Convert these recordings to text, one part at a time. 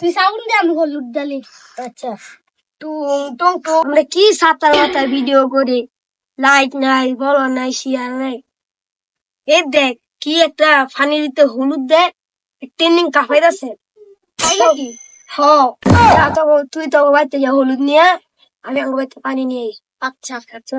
তুই সাউন্ড আমি হলুদ ডালি আচ্ছা। টুং টুং টুং। আমরা কি সাতার মাথার ভিডিও করি? লাইক নাই বলো নাই শেয়ার নাই। এই দেখ, কি একটা ফানি দিতে হলুদ দেখ ট্রেন্ডিং কাফাই আছে। হ। তুই তো বাড়িতে যা হলুদ নিয়ে আমি আমার বাড়িতে পানি নিয়ে আচ্ছা আচ্ছা।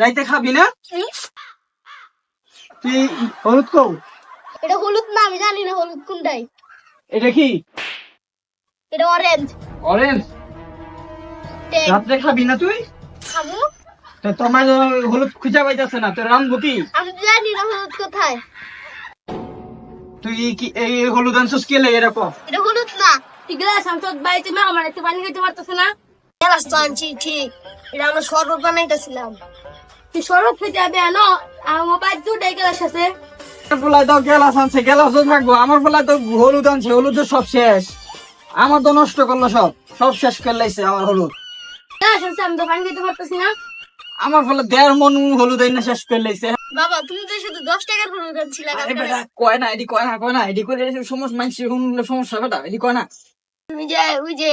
রাইতে খাবি না? তুই হলুদ কৌ এটা হলুদ না আমি জানি না হলুদ কোনটাই। এটা কি? এটা অরেঞ্জ অরেঞ্জ রাত্রে খাবি না তুই? খাব। তো তোমার হলুদ খুঁজা পাইতেছে না তোর রামবো কি? আমি জানি না হলুদ কোথায়। তুই কি এই হলুদ আনছিস কে লাগে এরকম এটা হলুদ না। তুই গ্লাস আমি তোর বাড়িতে না আমার একটু পানি খেতে পারতেছ না। গেলাস তো আনছি ঠিক এটা আমরা শরবত বানাইতেছিলাম তুই সরব খেতে যাবে আনো। আমার বাড়িতে দুটাই গ্লাস আছে ফলায় তো গেলাস আনছে গেলাস তো থাকব। আমার ফলায় তো হলুদ আনছে হলুদ তো সব শেষ। আমার তো নষ্ট করল সব সব শেষ করে লাইছে আমার হলুদ। গ্লাস আমি পানি খেতে পারতেছি না। আমার ফলে দেড় মন হলুদ আইনা শেষ করে লাইছে। বাবা তুমি তো শুধু দশ টাকার হলুদ আনছিলা কয় না এডি কয় না কয় না এডি করে সমস্যা মানছি সমস্যা বেটা এডি কয় না। তুমি যে ওই যে